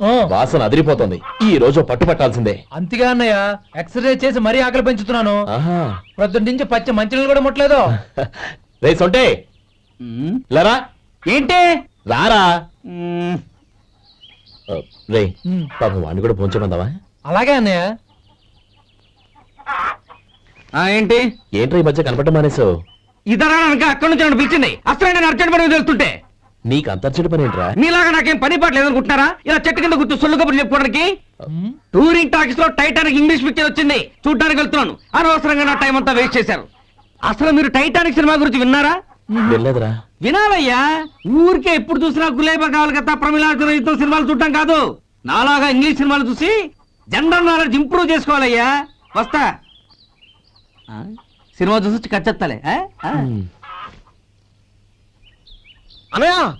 వాసన అదిరిపోతుంది. ఈ రోజు పట్టు పట్టాల్సిందే అంతిగా అన్నయ్య ఎక్సర్సైజ్ చేసి మరీ ఆకలి పెంచుతున్నాను. ఆహా. ప్రొద్దున నుంచి పచ్చి మంచినీళ్ళు కూడా ముట్టలేదు. రే సొంటే. లరా. ఏంటి? రారా. రే పాపం వాడిని కూడా పోంచమందావా అలాగే అన్నయ్య. ఆ, ఏంటి? ఏంట్రా ఈ మధ్య కనపడటం మానేసావు ఇతరా అక్కడి నుంచి నన్ను పిలిచింది. అసలు నేను అర్జెంట్ పని వెళ్తుంటే నీకు అంతర్చడి పని ఏంట్రా? మీలాగా నాకేం పని పాట లేదనుకుంటున్నారా? ఇలా చెట్టు కింద కూర్చో సొల్లు కబుర్లు చెప్పుకోవడానికి? టూరింగ్ టాకీస్లో టైటానిక్ ఇంగ్లీష్ పిక్చర్ వచ్చింది. చూడడానికి వెళ్తున్నాను. అనవసరంగా నా టైం అంతా వేస్ట్ చేశారు. అసలు మీరు టైటానిక్ సినిమా గురించి విన్నారా? వెళ్ళలేదురా వినాలయ్యా. ఊరికే ఎప్పుడు చూసినా గులేబా కావాలి కదా ప్రమిళార్జున యుద్ధం సినిమాలు చూడటం కాదు. నాలాగా ఇంగ్లీష్ సినిమాలు చూసి జనరల్ నాలెడ్జ్ ఇంప్రూవ్ చేసుకోవాలయ్యా. వస్తా. ఆ? సినిమా చూసి కచ్చెత్తాలే. ఆ?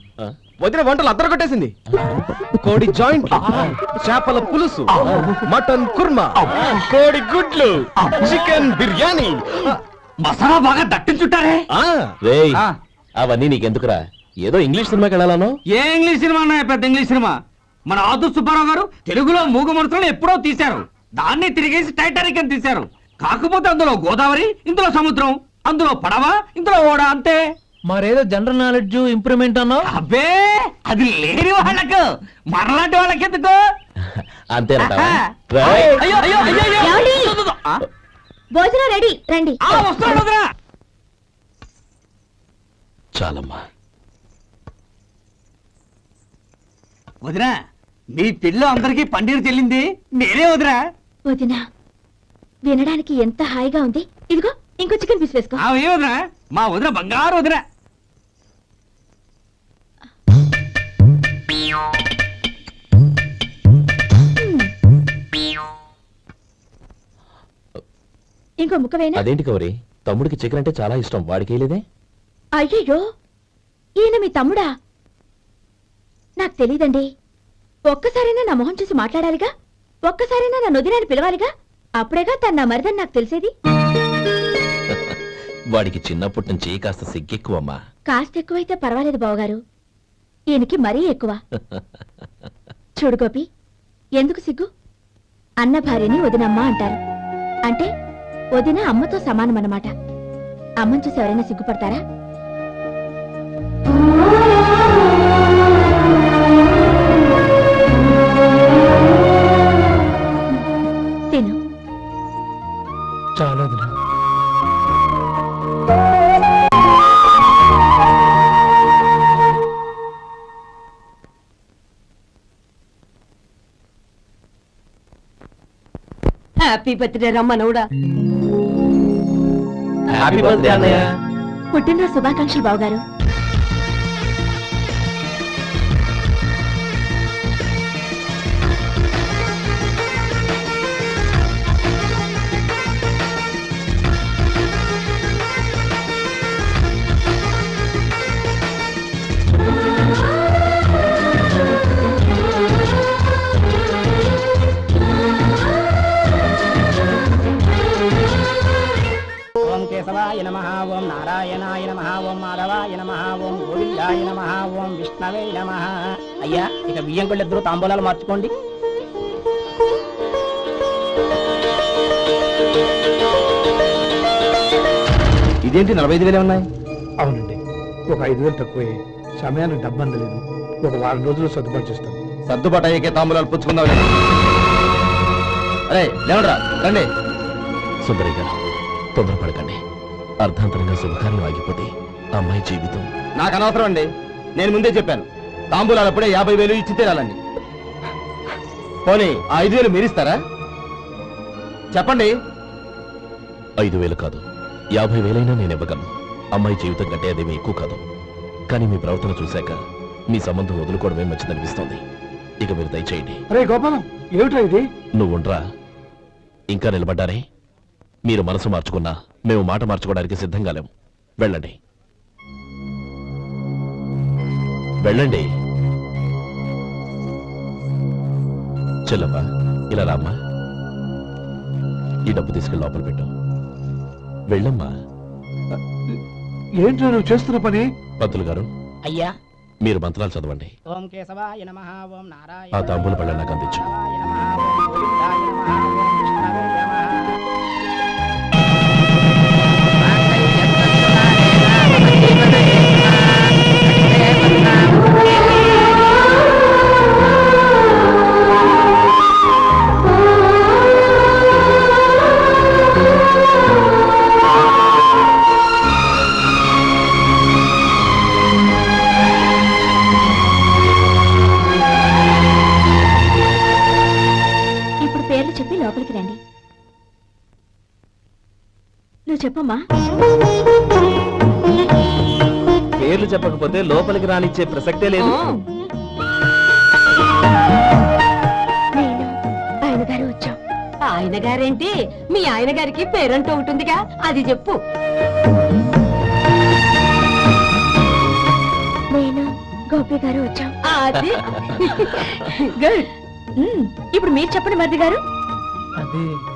వదిన వంటలు అద్దరు కొట్టేసింది. కోడి జాయింట్ చేపల పులుసు మటన్ కుర్మా కోడి గుడ్లు చికెన్ బిర్యానీ. మసాలా బాగా దట్టించుంటారే. ఆ. రేయ్ ఆ. అవన్నీ నీకెందుకురా? ఏదో ఇంగ్లీష్ సినిమాకి వెళ్ళాలను? ఏ ఇంగ్లీష్ సినిమా అన్నా పెద్ద ఇంగ్లీష్ సినిమా? మన ఆదు సుబ్బారావు గారు తెలుగులో మూగ మనుషులను ఎప్పుడో తీశారు. దాన్ని తిరిగేసి టైటానిక్ అని తీశారు. కాకపోతే అందులో గోదావరి ఇందులో సముద్రం అందులో పడవ ఇందులో ఓడ అంతే. మరేదో జనరల్ నాలెడ్జ్ ఇంప్రూవ్మెంట్ అన్నావు? అబ్బే అది లేని వాళ్ళకు. మనలాంటి వాళ్ళకి ఎందుకు అంతేనంటావా ఆహా. రేయ్. అయ్యో అయ్యో అయ్యో అయ్యో. ఏమండి? ఆ? భోజనం రెడీ. రండి. ఆ, వస్తున్నాడు వదరా చాలమ్మా. వదినా మీ పిల్ల అందరికీ పన్నీరు చెల్లింది. నేనే వదినా. వదిన వినడానికి ఎంత హాయిగా ఉంది. ఇదిగో ఇంకో చికెన్ పీస్ వేసుకో. ఆ ఏ వదినా? మా వదిన బంగారు వదినా. ఇంకో వేనా అదేంటి కౌరి? తమ్ముడికి చికెన్ అంటే చాలా ఇష్టం. వాడికి వేయలేదే అయ్యయ్యో! ఈయన మీ తమ్ముడా? నాకు తెలీదండి. ఒక్కసారైనా నా మొహం చూసి మాట్లాడాలిగా? ఒక్కసారైనా నా నొదినాన్ని పిలవాలిగా? అప్పుడేగా తన నా మరిదని నాకు తెలిసేది? వాడికి చిన్నప్పటి నుంచి కాస్త సిగ్గెక్కువమ్మా. కాస్త ఎక్కువైతే పర్వాలేదు బావగారు. ఈయనకి మరీ ఎక్కువ. చూడు గోపి ఎందుకు సిగ్గు? అన్న భార్యని వదినమ్మ అంటారు. అంటే వదిన అమ్మతో సమానమన్నమాట. అమ్మని చూసి ఎవరైనా సిగ్గుపడతారా? తిను. చాలా హ్యాపీ బర్త్డే రమ్మనవుడా హ్యాపీ బర్త్డే అన్నయ్య. పుట్టినరోజు శుభాకాంక్షలు బావగారు. కేశవాయ నమ ఓం నారాయణాయ నమ ఓం మాధవాయ నమ ఓం గోవిందాయ నమ ఓం విష్ణవే నమ. అయ్యా ఇక బియ్యం కొళ్ళిద్దరూ తాంబూలాలు మార్చుకోండి. ఇదేంటి నలభై ఐదు వేలే ఉన్నాయి? అవునండి. ఒక ఐదు వేలు తక్కువే. సమయానికి డబ్బు అందలేదు. ఒక వారం రోజులు సర్దుబాటు చేస్తాం. సర్దుబాటు అయ్యే తాంబూలాలు పుచ్చుకుందాం అరే లేవడరా రండి. సుందరయ్య గారు తొందరపడకండి. అర్ధాంతరంగా శుభకార్యం ఆగిపోతే అమ్మాయి జీవితం. నాకు అనవసరం అండి. నేను ముందే చెప్పాను. తాంబూలాలు అప్పుడే యాభై వేలు ఇచ్చి తీరాలండి. పోనీ ఆ ఐదు వేలు మీరిస్తారా? చెప్పండి. ఐదు వేలు కాదు. యాభై వేలైనా నేను ఇవ్వగలను. అమ్మాయి జీవితం కంటే అదేమీ ఎక్కువ కాదు. కానీ మీ ప్రవర్తన చూశాక మీ సంబంధం వదులుకోవడమే మంచిదనిపిస్తోంది. ఇక మీరు దయచేయండి. అరే గోపాలం ఏమిట్రా ఇది? నువ్వుండ్రా ఇంకా నిలబడ్డారే? మీరు మనసు మార్చుకున్నా మేము మాట మార్చుకోవడానికి సిద్ధంగా లేము. వెళ్ళండి. వెళ్ళండి. చెల్లమ్మా ఇలా రామ్మా. ఈ డబ్బు తీసుకెళ్ళి లోపల పెట్టు. వెళ్ళమ్మా. ఏంట్రా నువ్వు చేస్తున్న పని? పంతులు గారు అయ్యా. మీరు మంత్రాలు చదవండి. ఓం కేశవాయ నమ ఓం నారాయణ ఆ తాంబూల పళ్ళ నాకు అందించు. చెప్పమ్మా. పేర్లు చెప్పకపోతే లోపలికి రానిచ్చే ప్రసక్తే లేదు. నేను ఆయన గారు వచ్చాం. ఆయన గారేంటి మీ ఆయన గారికి పేరంటూ ఉంటుందిగా. అది చెప్పు. నేను గోపి గారు వచ్చాం. అది. గుడ్. ఇప్పుడు మీరు చెప్పండి మరిది గారు. అది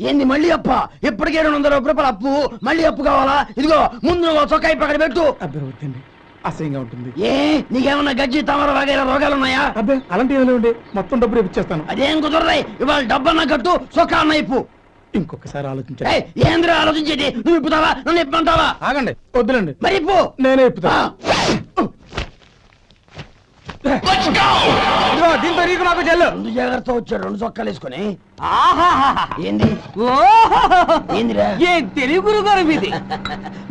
ఏంది మళ్ళీ అప్ప? ఇప్పటికే రెండు వందల రూపాయల అప్పు మళ్ళీ అప్పు కావాలా? ఇదిగో ముందు నువ్వు చొక్కా పక్కన పెట్టు. అబ్బే వద్దండి. అసహ్యంగా ఉంటుంది. ఏ? నీకేమన్నా గజ్జి తమర వగైరా రోగాలు ఉన్నాయా? అబ్బే అలాంటి ఏమైనా ఉండే మొత్తం డబ్బు రేపు ఇచ్చేస్తాను. అదేం కుదరదాయి ఇవాళ డబ్బన్నా కట్టు చొక్కా అన్న ఇప్పు. ఇంకొకసారి ఆలోచించండి. ఏయ్, ఏందిరా ఆలోచించేది? నువ్వు ఇప్పుతావా? నన్ను ఇప్పమంటావా? ఆగండి వద్దులండి. మరి ఇప్పు నేనే ఇప్పుతా. ఇదిగో, దీంతో నీకు నాకు చెల్లు రెండు జాగ్రత్త వచ్చాడు రెండు చొక్కాలు వేసుకొని. ఏంది. ఏందిరా? ఏం తెలివి గురుగారు మీది?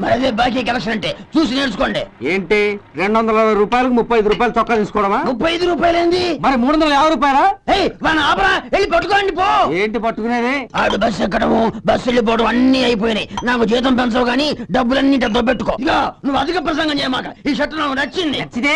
మరి అదే బాకీ కలెక్షన్ అంటే చూసి నేర్చుకోండి. ఏంటి? రెండు వందల అరవై రూపాయలకు ముప్పై ఐదు రూపాయలు చొక్కా తీసుకోవడమా? ముప్పై ఐదు రూపాయలు ఏంది మరి మూడు వందల యాభై రూపాయలా? ఏయ్ మన ఆపరా వెళ్ళి పట్టుకోండి పో. ఏంటి పట్టుకునేది? ఆడు బస్సు ఎక్కడము బస్సు వెళ్ళిపోవడం అన్ని అయిపోయినాయి. నాకు జీతం పెంచవు కానీ డబ్బులన్నీ డబ్బు పెట్టుకో ఇక నువ్వు అధిక ప్రసంగం చేయమాక ఈ షర్ట్ నాకు నచ్చింది. నచ్చితే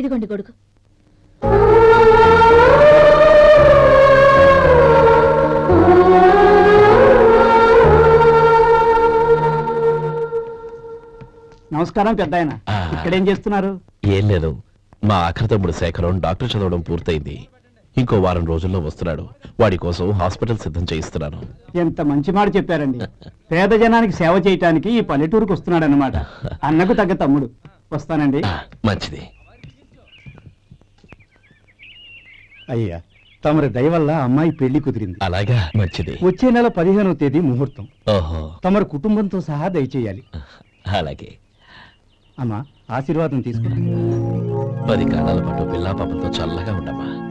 ఇదిగోండి గొడుగు నమస్కారం పెద్ద ఆయన ఆ. ఇక్కడేం చేస్తున్నారు? ఏం లేదు. మా ఆఖరి తమ్ముడు శేఖరం డాక్టర్ చదవడం పూర్తయింది. ఇంకో వారం రోజుల్లో వస్తున్నాడు. వాడి కోసం హాస్పిటల్ సిద్ధం చేయిస్తున్నాను. ఎంత మంచి మాట చెప్పారండి. పేద జనానికి సేవ చేయటానికి ఈ పల్లెటూరుకు వస్తున్నాడు అనమాట అన్నకు తగ్గ తమ్ముడు. వస్తానండి. మంచిది. అయ్యా తమరి దయ వల్ల అమ్మాయి పెళ్ళి కుదిరింది. అలాగా? మంచిది. వచ్చే నెల పదిహేనవ తేదీ ముహూర్తం. ఓహో. తమరి కుటుంబంతో సహా దయచేయాలి. అలాగే. అమ్మా ఆశీర్వాదం తీసుకుని పది కాలాల పాటు పిల్లా పాపంతో చల్లగా ఉండమ్మా.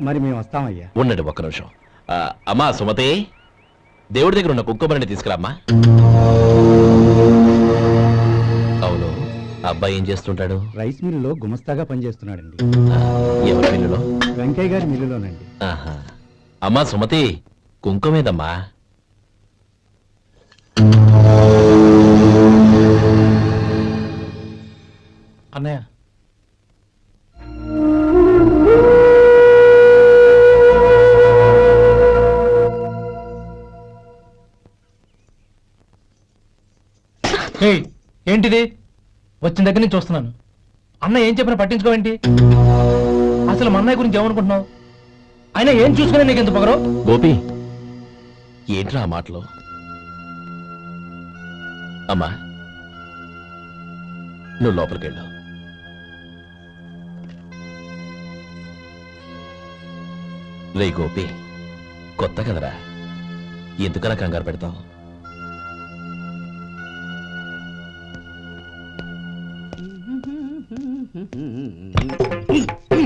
మరి మేము వస్తామయ్యా. ఉండండి ఒక్క నిమిషం. ఆ, అమ్మా సుమతి దేవుడి దగ్గర ఉన్న కుక్కమరిని తీసుకురామ్మా. అవును అబ్బాయి ఏం చేస్తుంటాడు? రైస్ మిల్లులో గుమస్తాగా పనిచేస్తున్నాడండి. ఆ, వెంకయ్య గారి మిల్లులోనండి. అమ్మా సుమతి కుంకుమేదమ్మా. అన్నయ్య. ఏంటిది? వచ్చిన దగ్గర నుంచి చూస్తున్నాను అన్న ఏం చెప్పినా పట్టించుకోవేంటి? అసలు మా అన్నయ్య గురించి ఏమనుకుంటున్నావు? అయినా ఏం చూసుకునే నీకు ఎంత పొగరు? గోపి ఏంట్రా ఆ మాటలు? అమ్మా నువ్వు లోపలికి వెళ్ళు రే గోపి కొత్త కదరా? ఎందుకలా కంగారు పెడతావు?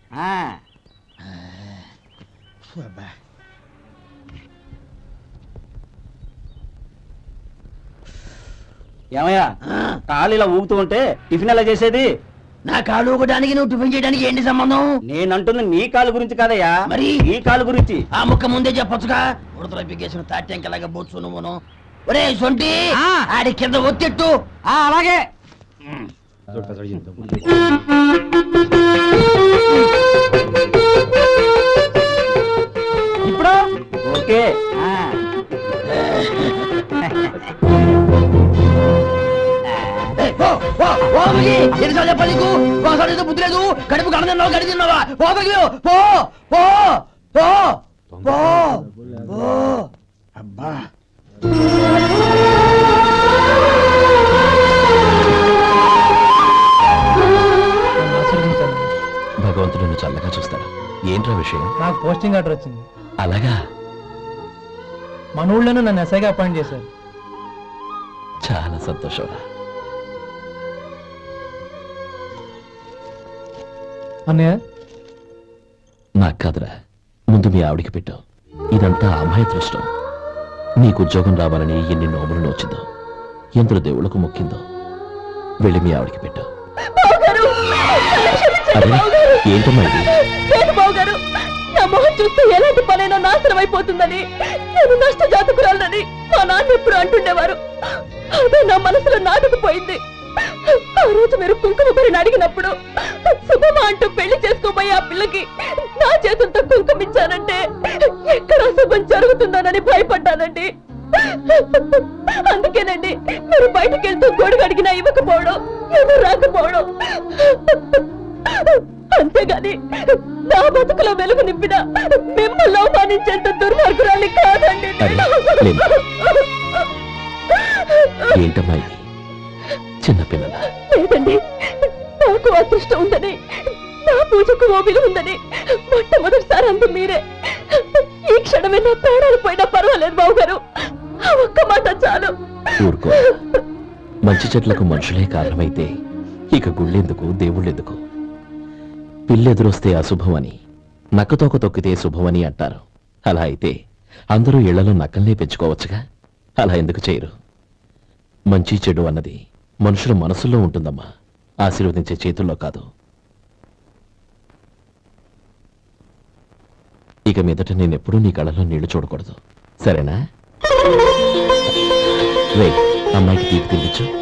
ఏమయ్యా? కాళ్ళు ఇలా ఊగుతూ ఉంటే టిఫిన్ ఎలా చేసేది? నా కాలు ఊగడానికి నువ్వు టిఫిన్ చేయడానికి ఏంటి సంబంధం? నేనంటుంది నీ కాలు గురించి కాదయ్యా. మరి? ఈ కాలు గురించి. ఆ ముక్క ముందే చెప్పొచ్చుగా. ఉడతలో పిగేసిన తాట్యంకలాగా బొచ్చు నువ్వును. ఒరే సొంటి ఆ. ఆడి కింద ఒత్తెట్టు. ఆ, అలాగే. ఇప్పుడు? ఓకే. ఎన్నిసార్లు చెప్పాలి నీకు ఒకసారి ఏదో బుద్ధి లేదు కడుపు కడదన్నావు గడి తిన్నావా పో అక్కడికి, పో పో పో పో అబ్బా భగవంతుడు నిన్ను చల్లగా చూస్తాడు ఏంట్రా విషయం నాకు పోస్టింగ్ ఆర్డర్ వచ్చింది అలాగా మన ఊళ్ళోనే నన్ను ఎస్ఐగా అపాయింట్ చేశారు చాలా సంతోషంరా అన్నయ్య? నాకు కాదురా. ముందు మీ ఆవిడికి పెట్టు. ఇదంతా అమ్మాయి దృష్టం. నీకు ఉద్యోగం రావాలని ఎన్ని నోములు నోచిందో ఎందరు దేవుళ్ళకు మొక్కిందో వెళ్ళి మీ ఆవిడికి పెట్టు. అరే ఏంటమ్మా ఇది? నా మొహం చూస్తే ఎలాంటి పనైనా నాశనం అయిపోతుందని నేను నష్ట జాతకురాలని మా నాన్న ఎప్పుడు అంటుండేవారు. అదే నా మనసులో నాటుకుపోయింది. ఆ రోజు మీరు కుంకుమ అడిగినప్పుడు శుభమా అంటూ పెళ్ళి చేసుకోబోయే ఆ పిల్లకి నా చేతులతో కుంకుమ ఇచ్చానంటే ఎక్కడ అశుభం జరుగుతుందోనని భయపడ్డానండి. అందుకేనండి మీరు బయటకు వెళ్తూ గొడుగు అడిగినా ఇవ్వకపోవడం ఏదో రాకపోవడం. అంతేగాని నా బతుకులో వెలుగు నింపిన మిమ్మల్ని అవమానించేంత దుర్మార్గురాలి కాదండి. ఏంటమ్మా చిన్నపిల్లల? లేదండి. నాకు అదృష్టం ఉందని నా పూజకు ఓ ఉందని మొట్టమొదటిసారి అంది మీరే. ఈ క్షణమే నా ప్రాణాలు పోయినా పర్వాలేదు బాబు గారు ఒక్క మాట చాలు. ఊరుకో. మంచి చెట్లకు మనుషులే కారణమైతే ఇక గుళ్ళెందుకు దేవుళ్ళెందుకు? పిల్లెదురొస్తే అశుభం అని నక్కతోక తొక్కితే శుభమని అంటారు. అలా అయితే అందరూ ఇళ్ళలో నక్కల్నే పెంచుకోవచ్చుగా? అలా ఎందుకు చేయరు? మంచి చెడు అన్నది మనుషుల మనసుల్లో ఉంటుందమ్మా. ఆశీర్వదించే చేతుల్లో కాదు. ఇక మీదట నేనెప్పుడూ నీ కళ్ళలో నీళ్ళు చూడకూడదు. సరేనా? రే అమ్మాయికి తీపి తినిపించు.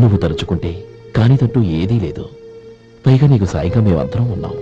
నువ్వు తలుచుకుంటే కానిదంటూ ఏదీ లేదు. పైగా నీకు సాయిగా మేమందరం ఉన్నాం.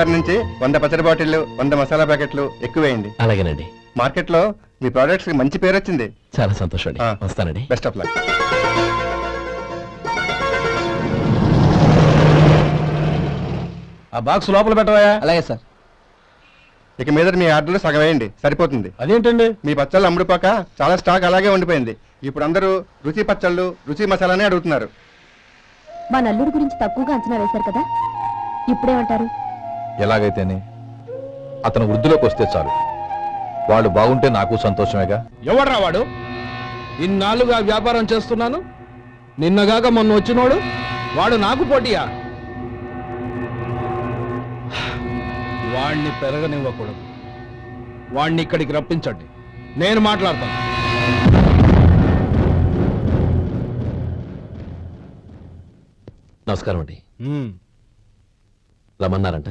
వారి నుంచి వంద పచ్చడి బాటిళ్ళు వంద మసాలా ప్యాకెట్లు ఎక్కువేయండి. అలాగేనండి. మార్కెట్లో మీ ప్రోడక్ట్స్కి మంచి పేరు వచ్చింది. చాలా సంతోషం అండి. ఆ. వస్తానండి. బెస్ట్ ఆఫ్ లక్ ఆ బాక్స్ లోపల పెట్టవా అలాగే సార్. ఇక మీద మీ ఆర్డర్లు సగం వేయండి. సరిపోతుంది. అదేంటండి? మీ పచ్చళ్ళు అమ్ముడుపోక చాలా స్టాక్ అలాగే ఉండిపోయింది. ఇప్పుడు అందరూ రుచి పచ్చళ్ళు రుచి మసాలానే అడుగుతున్నారు. మా నల్లుడి గురించి తక్కువగా అంచనా వేశారు కదా? ఇప్పుడేమంటారు? ఎలాగైతేనే అతను వృద్ధిలోకి వస్తే చాలు. వాళ్ళు బాగుంటే నాకు సంతోషమేగా? ఎవడ్రా వాడు? ఇన్నాళ్ళుగా వ్యాపారం చేస్తున్నాను నిన్నగాక మొన్న వచ్చినోడు వాడు నాకు పోటీయా? వాణ్ణి పెరగనివ్వకూడదు. వాణ్ణి ఇక్కడికి రప్పించండి. నేను మాట్లాడతాను. నమస్కారం అండి రమ్మన్నారంట?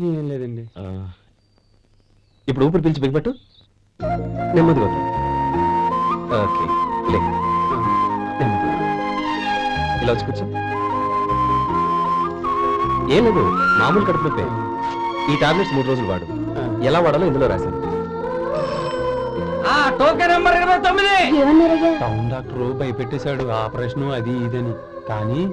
ఏం లేదండి. ఆ, ఇప్పుడు ఊపిరి పిలిచి బిగ్బట్టు నెమ్మదిగా వద్దు. ఓకే లే. నెమ్మదిగా. ఇలా వచ్చి కూర్చో. ఏం లేదు మామూలు కడుపు నొప్పే. ఈ టాబ్లెట్స్ మూడు రోజులు వాడు. ఎలా వాడాలో ఇందులో రాశాను. ఆ టోకెన్ నెంబర్ ఇరవై తొమ్మిది. Town doctor భయపెట్టేశాడు. ఆపరేషన్ అది ఇదని. కానీ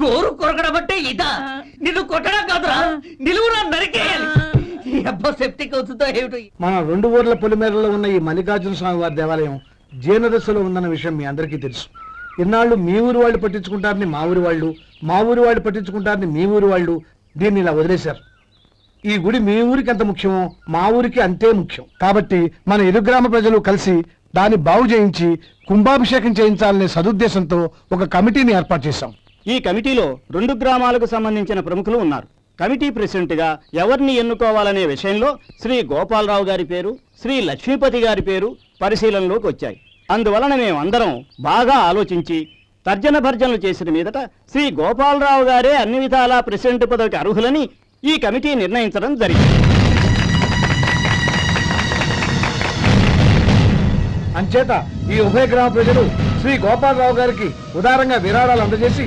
గోరు కొరకడం అంటే ఇదా? నిన్ను కొట్టడం కాదురా. నిలువురా నరికేయాలి. ఈ అబ్బా సెప్టిక్ అవుతుందో ఏమిటో మన రెండు ఊర్ల పొలిమేరలో ఉన్న ఈ మల్లికార్జున స్వామి వారి దేవాలయం జీర్ణదశలో ఉందన్న విషయం మీ అందరికీ తెలుసు. ఇన్నాళ్ళు మీ ఊరు వాళ్ళు పట్టించుకుంటారని మా ఊరి వాళ్ళు మా ఊరి వాళ్ళు పట్టించుకుంటారని మీ ఊరి వాళ్ళు దీన్ని ఇలా వదిలేశారు. ఈ గుడి మీ ఊరికి ఎంత ముఖ్యమో మా ఊరికి అంతే ముఖ్యం. కాబట్టి మన ఇరు గ్రామ ప్రజలు కలిసి దాన్ని బాగు చేయించి కుంభాభిషేకం చేయించాలనే సదుద్దేశంతో ఒక కమిటీని ఏర్పాటు చేశాం. ఈ కమిటీలో రెండు గ్రామాలకు సంబంధించిన ప్రముఖులు ఉన్నారు. కమిటీ ప్రెసిడెంట్గా ఎవరిని ఎన్నుకోవాలనే విషయంలో శ్రీ గోపాలరావు గారి పేరు శ్రీ లక్ష్మీపతి గారి పేరు పరిశీలనలోకి వచ్చాయి. అందువలన మేమందరం బాగా ఆలోచించి తర్జన భర్జనలు చేసిన మీదట శ్రీ గోపాలరావు గారే అన్ని విధాలా ప్రెసిడెంట్ పదవికి అర్హులని ఈ కమిటీ నిర్ణయించడం జరిగింది. అంచేత ఈ ఉభయ గ్రామ ప్రజలు శ్రీ గోపాలరావు గారికి ఉదారంగా విరాళాలు అందజేసి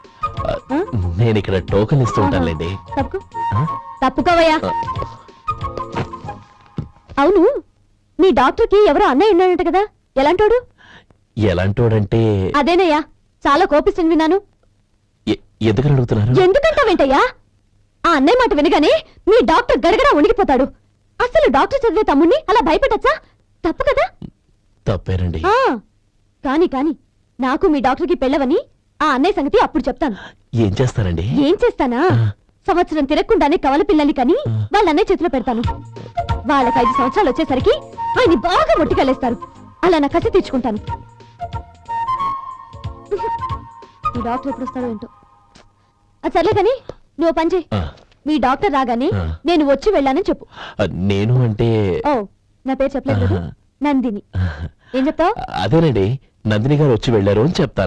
నేను ఇక్కడ టోకెన్ ఇస్తూ ఉంటానులేండి తప్పుకో. ఆ? తప్పుకోవయ్యా. అవును మీ డాక్టర్కి ఎవరో అన్నయ్య ఉన్నాడంట కదా. ఎలాంటోడు? ఎలాంటోడంటే అదేనయ్యా చాలా కోపిస్తుంది విన్నాను. ఎ- ఎందుకని అడుగుతున్నారు? ఎందుకంటా వెంటయ్యా ఆ అన్నయ్య మాట వినగానే మీ డాక్టర్ గడగడా ఉనికిపోతాడు అసలు డాక్టర్ చదివే తమ్ముణ్ణి అలా భయపెట్టచ్చా? తప్పు కదా? తప్పేనండి. ఆ కాని కాని నాకు మీ డాక్టర్కి పెళ్ళవని ఆ అన్నయ్య సంగతి అప్పుడు చెప్తాను. ఏం చేస్తారండి? ఏం చేస్తానా? సంవత్సరం తిరగకుండానే కవల పిల్లల్ని కని వాళ్ళ అన్నయ్య చేతిలో పెడతాను. వాళ్ళకి ఐదు సంవత్సరాలు వచ్చేసరికి ఆయన్ని బాగా ముట్టికెళ్ళేస్తారు. అలా నా కసి తీర్చుకుంటాను. మీ డాక్టర్ ఎప్పుడు వస్తాడో ఏంటో. అది సర్లే కానీ నువ్వు పని చేయి. మీ డాక్టర్ రాగానే. నేను వచ్చి వెళ్ళానని చెప్పు. నేను అంటే ఓ నా పేరు చెప్పలేదు. నందిని. ఏం చెప్తావు? అదేనండి నందిని గారు వచ్చి వెళ్ళారు అని చెప్తాను.